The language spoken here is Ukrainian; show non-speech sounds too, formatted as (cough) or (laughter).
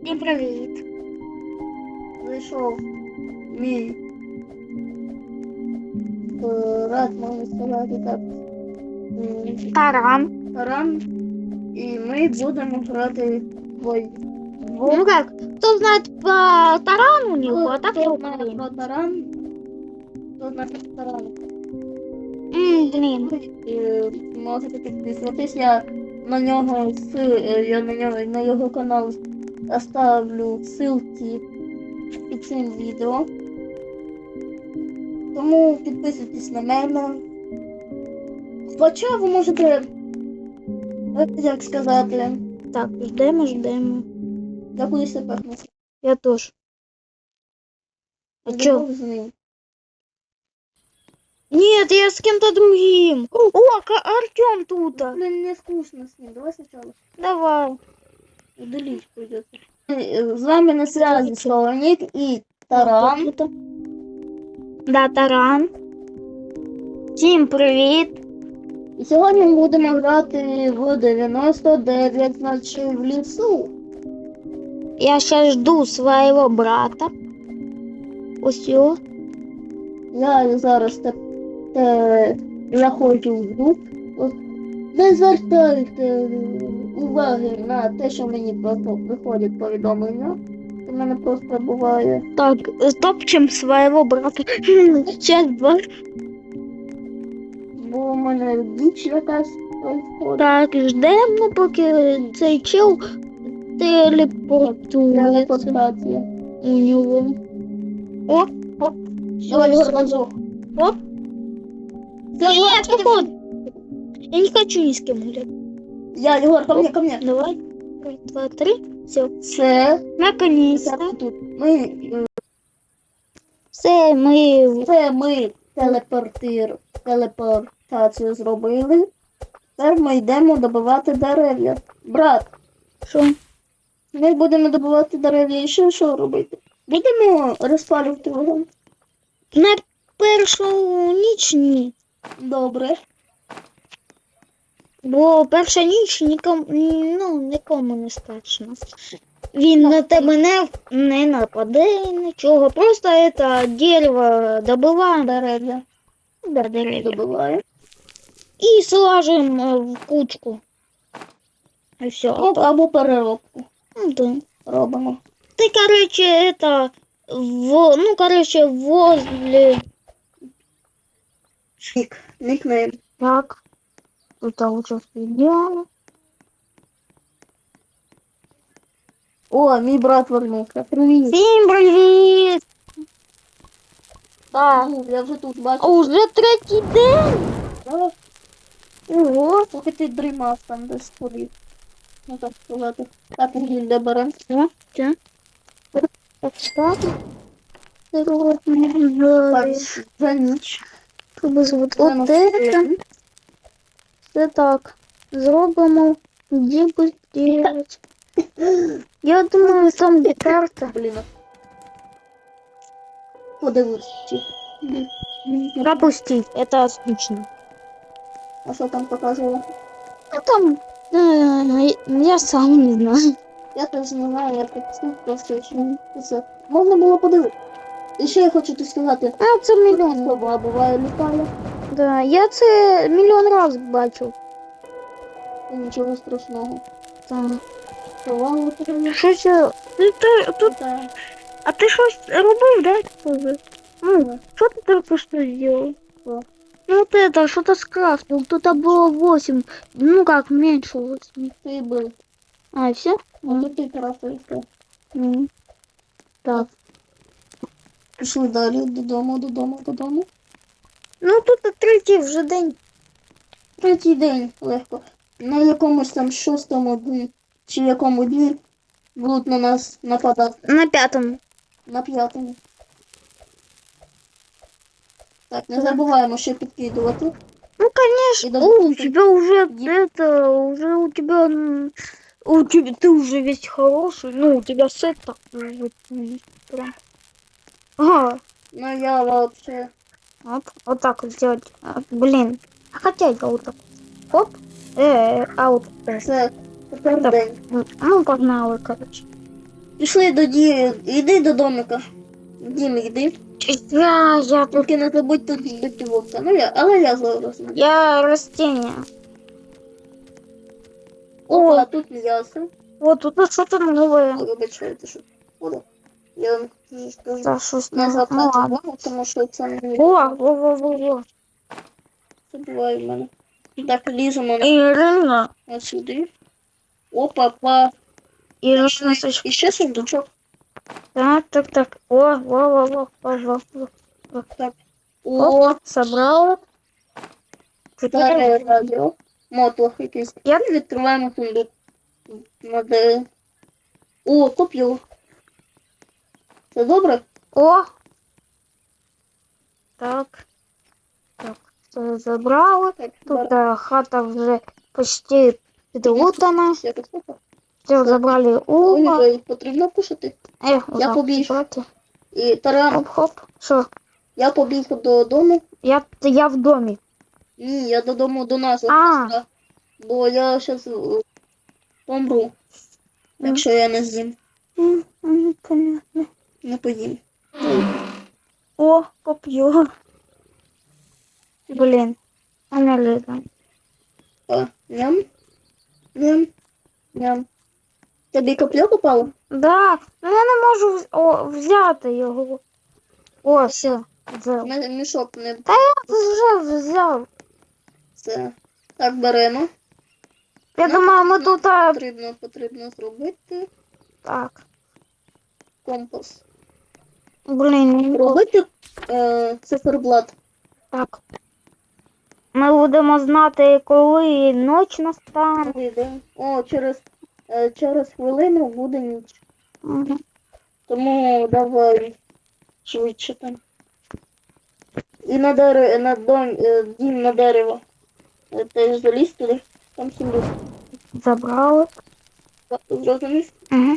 Всім привіт. Зайшов мій е, рад, можна сказати так. Таран. Таран. І ми будемо грати двоє. Ну как, кто знает про таран у него, а так Хто знає про таран, хто знає про таран. М, блин. Е, Можете підписуватись. Я на нього с- е, я на нього на його канал оставлю ссылки під цим відео. Тому підписуйтесь на мене. Хоча ви можете, як сказати, Так, ждемо, ждемо. я тепер не Я тоже. А чё? Нет, я с кем-то другим. О, Артем тут. Блин, не скучно з ним. Давай спочатку. Давай. Удалить придется. З вами на связи Солонік і Таран. Да, таран. Всім привіт. І сьогодні ми будемо грати в 99 ночей в лісу. Я сейчас жду своего брата. Ось його. Я зараз те, те, заходжу в груп. От, Не звертайте уваги на те, що мені просто приходять повідомлення. У мене просто буває. Так, топчем своего брата. Сейчас два. Бо у мене діч якась. Так, ждемо, поки цей чел телепортується Телепортація. у нього. Оп, оп. Все, разок. Оп. Нет, поход. Я не хочу ни с кем гулять. Я, Егор, ко мне, ко мне. Давай. Раз, два, три. Все. Це, Наконец-то. тут. Ми, Все, ми. це ми телепортир, телепортацію зробили. Тепер ми йдемо добивати дерев'я. Брат, Що? ми будемо добивати дерев'я і ще що робити? Будемо розпалювати вогонь. На першу ніч ні. Добре. Бо перша ніч нікому, ну, нікому не страшно. Він на тебе не, не нападе, нічого. Просто це дерево добиває Дерев'я да, дерево. добиває. і сложимо в кучку. І все. Або, або переробку Ну, да. робимо. Ты, короче, это, в, ну, короче, возле... Нік, нікнейм. Так, тут лучше идеально. О, мій брат вернувся. Привіт. Всем привет! Так, Я вже тут а уже третій день? Да. Ого. Поки ти дрімав там десь порів. Ну так сказати. Так, вугілля беремо. О, це. Так, так. Так, Вот за ніч. вот Це на это. Це так. Зробимо. Де би делать? Я думаю, (laughs) там де карта. Блін. Подивись. чи- Пропустить. Это отлично. А що там показувало? А там, э, я сам не знаю. Я теж не знаю, я пропустив просто що це. Можна було подивитися. І ще я хочу тобі сказати, А, це мільйон. слова буває літає. Да, я це мільйон раз бачив. І нічого страшного. Там. Слова літає. Щось, е, ти, ти, тут, літає. а ти щось робив, да? Ну, що ти тільки що зробив? Що? Ну, вот это, что-то скрафтил. Тут было 8. Ну как, меньше 8. Ти був. А, все? А тут ти крафтуєшся. Так. Пішли далі додому, додому, додому. Ну, тут третій вже день. Третій день легко. На якомусь там шостому дні чи якому дні будуть на нас нападати. На пятом. На п'ятому. Так, не забуваємо ще підкидувати. Ну, конечно. О, у тебя уже это, уже у тебя, у тебя, ты уже весь хороший. Ну, у тебя сет так прям. Ага, Ну я вообще. Вот, вот так вот сделать. Блин, а хотя я вот так. Хоп. Э, а вот. Ну, погнали, короче. Пішли до ді... Іди до домика. Дім, йди. Я, я тут, Тільки не забудь тут збити вовка. Ну я, але я зараз. я растение. Опа, а тут м'ясо. Вот тут что-то новое. Вибачте, що. Ода. Я вам вже скажу. Да, щось Назад ну, на ладно. увагу, тому що це не О, во, во, во, во. забуває в мене. Так, ліземо на Ірина. от сюди. Опа, па. Ірина, сочка. І ще сундучок. Так, так, так. О, во, во, во, во, во, во. О, Оп, собрала. старе Теперь радіо. Мотлох якийсь. Я- І відкриваємо сундук. Надо... О, коп'ю. Це добре? О! Так. Так, це забрали. Так, Тут е, хата вже почти підлутана. Все, забрали угол. Потрібно кушати. Е, Я побіг. І Таран, Хоп-хоп. Що? я побіг додому. Я, я в домі. Ні, я додому до нас. А. Бо я зараз помру. Якщо я не з'їм. Понятно. Не поїм. О, поп'ю. Блін. А не лізем. А, ням. Ням. Ням. Тобі копля попало? Да, ну я не можу вз- о, взяти його. О, все, взяв. М- Мішок не Та я вже взяв. це. Так, беремо. Я Ну, думаю, ми тут. а, Потрібно, потрібно зробити Так. компас. Блін, Робити е, циферблат. так. Ми будемо знати, коли ніч настане. О, через, е, через хвилину буде ніч. Мгм. Тому давай швидше там. І на дерево, на дом, е, дім на дерево. Е, Теж заліз туди, там сундук. Забрали. Зрозумів? Угу.